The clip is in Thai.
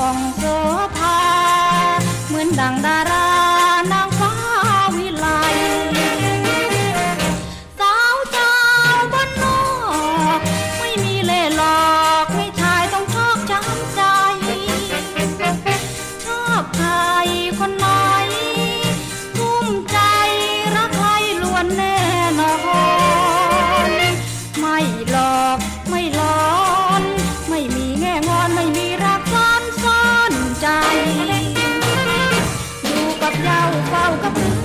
ของโสภาเหมือนดังดารา Welcome